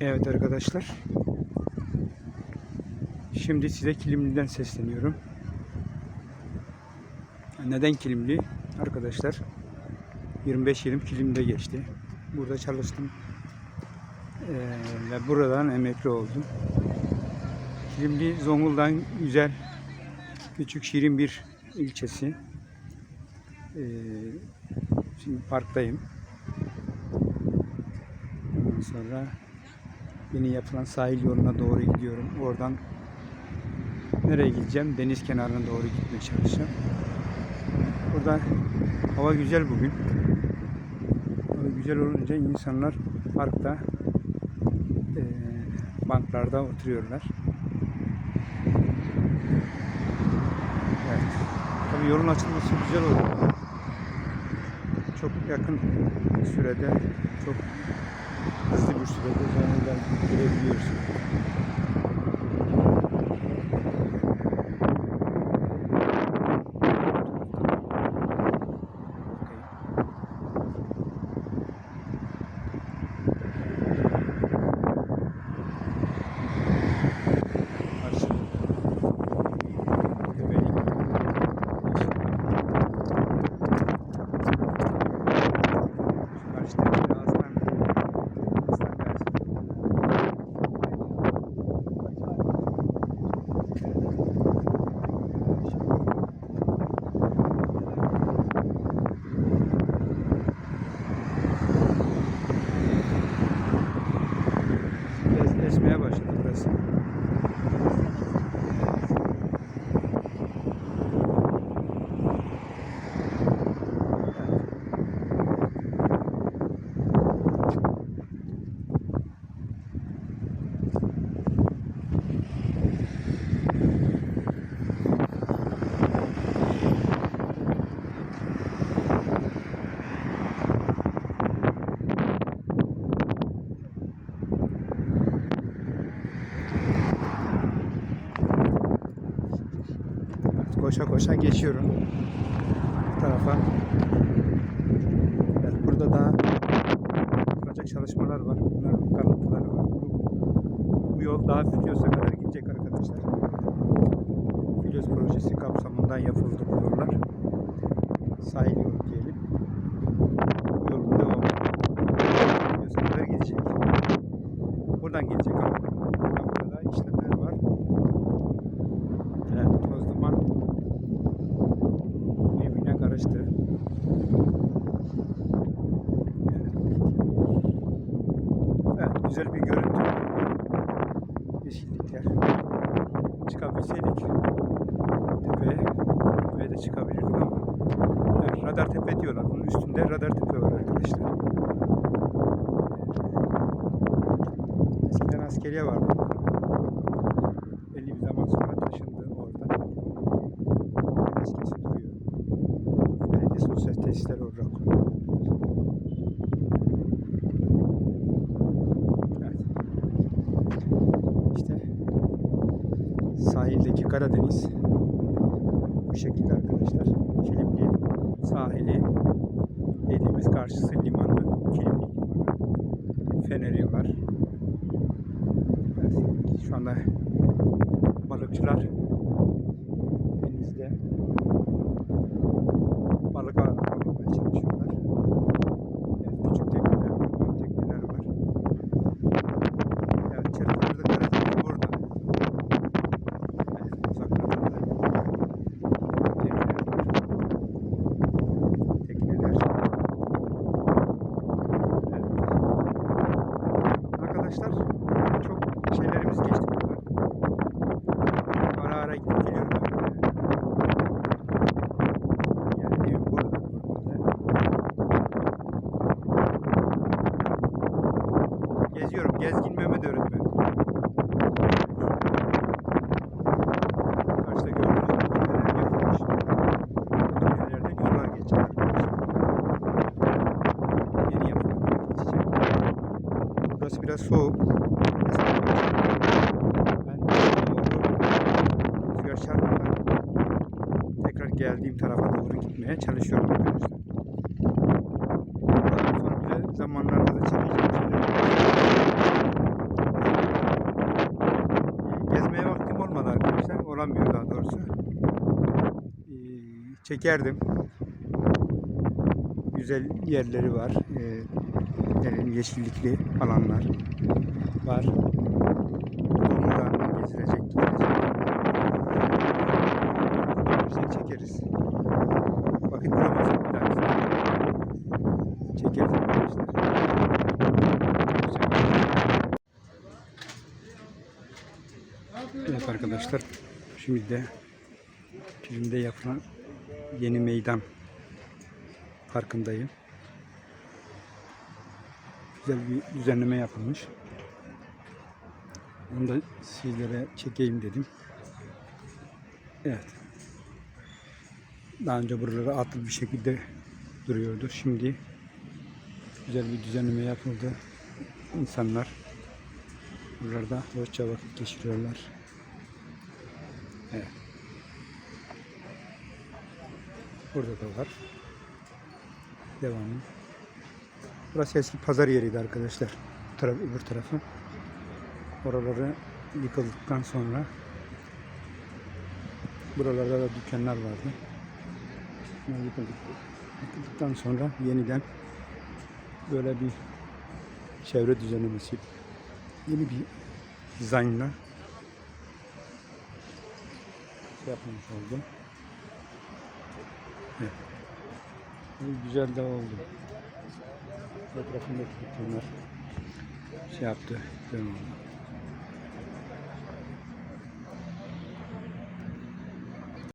Evet arkadaşlar. Şimdi size Kilimli'den sesleniyorum. Neden Kilimli? Arkadaşlar 25 yılım Kilimli'de geçti. Burada çalıştım. Ee, ve buradan emekli oldum. Kilimli Zonguldak'ın güzel, küçük, şirin bir ilçesi. Ee, şimdi parktayım. Ondan sonra yeni yapılan sahil yoluna doğru gidiyorum. Oradan nereye gideceğim? Deniz kenarına doğru gitmeye çalışacağım. Burada hava güzel bugün. Hava güzel olunca insanlar parkta eee, banklarda oturuyorlar. Evet. Tabii yolun açılması güzel oldu. Çok yakın sürede, çok sürede Zonguldak'a girebiliyoruz. Koşa koşa geçiyorum bu tarafa. Evet, burada daha yapılacak çalışmalar var. Bunların kalıntıları var. Bu, bu yol daha Filyos'a kadar gidecek arkadaşlar. Filyos projesi kapsamında yapıldı bu yollar. Sahil yolu diyelim. Bu yolun devamı Filyos'a kadar gidecek. Buradan gidecek ama burada da işlemler var. Evet, toz duman birbirine karıştı. Evet, güzel bir görüntü. Yeşillikler. Çıkabilseydik tepeye, tepeye de çıkabilirdik ama evet, radar tepe diyorlar. Bunun üstünde radar tepe var arkadaşlar. Eskiden askeriye vardı. Karadeniz bu şekilde arkadaşlar. Kilimli sahili dediğimiz karşısı limanı, Kilimli limanı. Feneri var. Şu anda balıkçılar denizde balık avlamaya çalışıyorlar. Evet, küçük tekneler var, büyük tekneler var. Evet, çırpınırdı Karadeniz burada. Evet, uzaklarda da gemiler var. Tekneler. Evet. Arkadaşlar çok şeylerimiz geçti burada. Ara ara gidip geliyorum. Yani evim burada. burada. Geziyorum. Gezgin Mehmet öğretmen. Karşıda gördüğünüz gibi yapılmış. Tünellerden yollar geçecek arkadaşlar. Yeni. Geçecek. Burası biraz soğuk. Ben doğru rüzgar çarpmadan tekrar geldiğim tarafa doğru gitmeye çalışıyorum arkadaşlar. Daha farklı zamanlarda da çekeceğim şeyler var. Çekerdim. Güzel yerleri var. Ee, yeşillikli alanlar var. Onu gezilecek, gidilecek. İşte çekeriz. Vakit bulamazsak bir çekeriz arkadaşlar. Evet arkadaşlar şimdi de Çilim'de yapılan yeni meydan parkındayım. Güzel bir düzenleme yapılmış. Onu da sizlere çekeyim dedim. Evet. Daha önce buraları atıl bir şekilde duruyordu. Şimdi güzel bir düzenleme yapıldı. İnsanlar buralarda hoşça vakit geçiriyorlar. Evet. Burada da var. Devamı. Burası eski pazar yeriydi arkadaşlar. Bu taraf, öbür tarafı. Oraları yıkıldıktan sonra buralarda da dükkanlar vardı. Bunlar yıkıldık. Yıkıldıktan sonra yeniden böyle bir çevre düzenlemesi yeni bir dizaynla şey yapmış oldum. Evet. Bu Güzel de oldu. Etrafındaki dükkanlar şey yaptı. Oldu.